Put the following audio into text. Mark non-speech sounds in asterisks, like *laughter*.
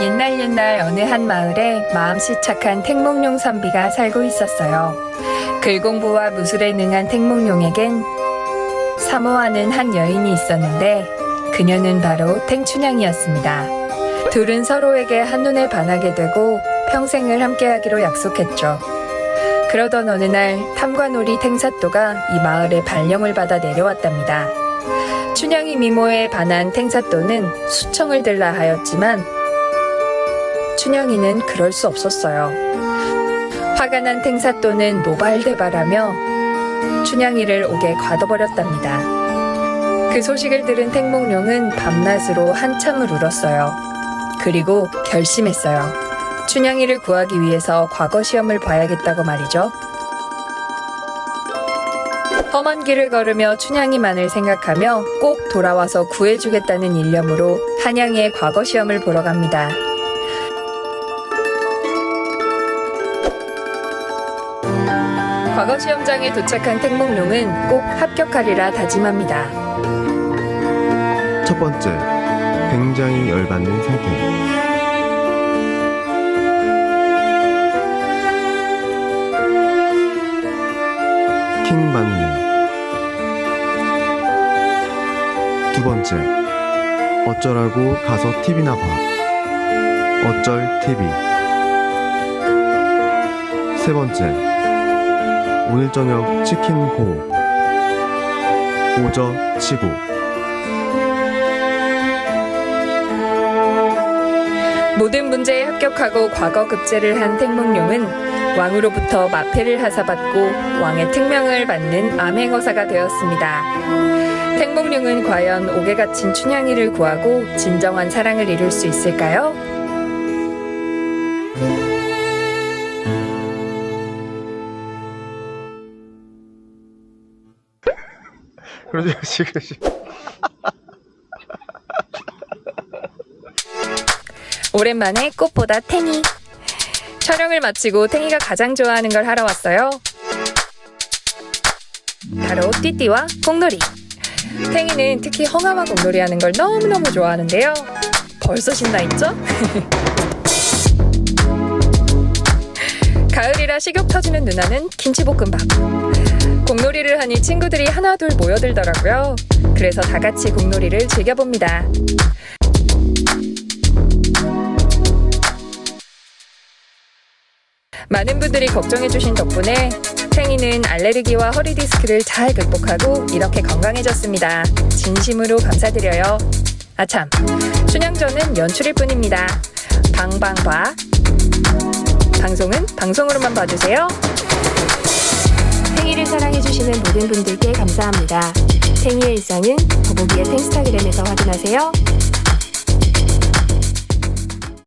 옛날 옛날 어느 한 마을에 마음씨 착한 택몽룡 선비가 살고 있었어요. 글공부와 무술에 능한 택몽룡에겐 사모하는 한 여인이 있었는데 그녀는 바로 탱춘향이었습니다. 둘은 서로에게 한눈에 반하게 되고 평생을 함께하기로 약속했죠. 그러던 어느 날 탐관오리 탱사또가 이 마을에 발령을 받아 내려왔답니다. 춘향이 미모에 반한 탱사또는 수청을 들라 하였지만 춘향이는 그럴 수 없었어요. 화가 난 탱사또는 노발대발하며 춘향이를 옥에 가둬버렸답니다. 그 소식을 들은 탱몽룡은 밤낮으로 한참을 울었어요. 그리고 결심했어요. 춘향이를 구하기 위해서 과거 시험을 봐야겠다고 말이죠. 험한 길을 걸으며 춘향이만을 생각하며 꼭 돌아와서 구해주겠다는 일념으로 한양의 과거 시험을 보러 갑니다. 과거 시험장에 도착한 택몽룡은 꼭 합격하리라 다짐합니다. 첫 번째, 굉장히 열받는 상태. 킹 받는. 두 번째, 어쩌라고 가서 TV나 봐. 어쩔 TV. 세 번째, 오늘 저녁 치킨 고. 오저 치고. 모든 문제에 합격하고 과거 급제를 한 택몽룡은 왕으로부터 마패를 하사받고 왕의 특명을 받는 암행어사가 되었습니다. 택몽룡은 과연 옥에 갇힌 춘향이를 구하고 진정한 사랑을 이룰 수 있을까요? 그러지, 그러지. *laughs* 오랜만에 꽃보다 탱이. 촬영을 마치고 탱이가 가장 좋아하는 걸 하러 왔어요. 바로 띠띠와 공놀이. 탱이는 특히 헝아와 공놀이 하는 걸 너무너무 좋아하는데요. 벌써 신나 있죠? *laughs* 식욕 터지는 누나는 김치볶음밥. 공놀이를 하니 친구들이 하나둘 모여들더라고요. 그래서 다 같이 공놀이를 즐겨봅니다. 많은 분들이 걱정해주신 덕분에 탱이는 알레르기와 허리 디스크를 잘 극복하고 이렇게 건강해졌습니다. 진심으로 감사드려요. 아참, 춘향전은 연출일 뿐입니다. 방방바. 방송은 방송으로만 봐주세요. 탱이를 사랑해주시는 모든 분들께 감사합니다. 탱이의 일상은 더보기의 탱스타그램에서 확인하세요.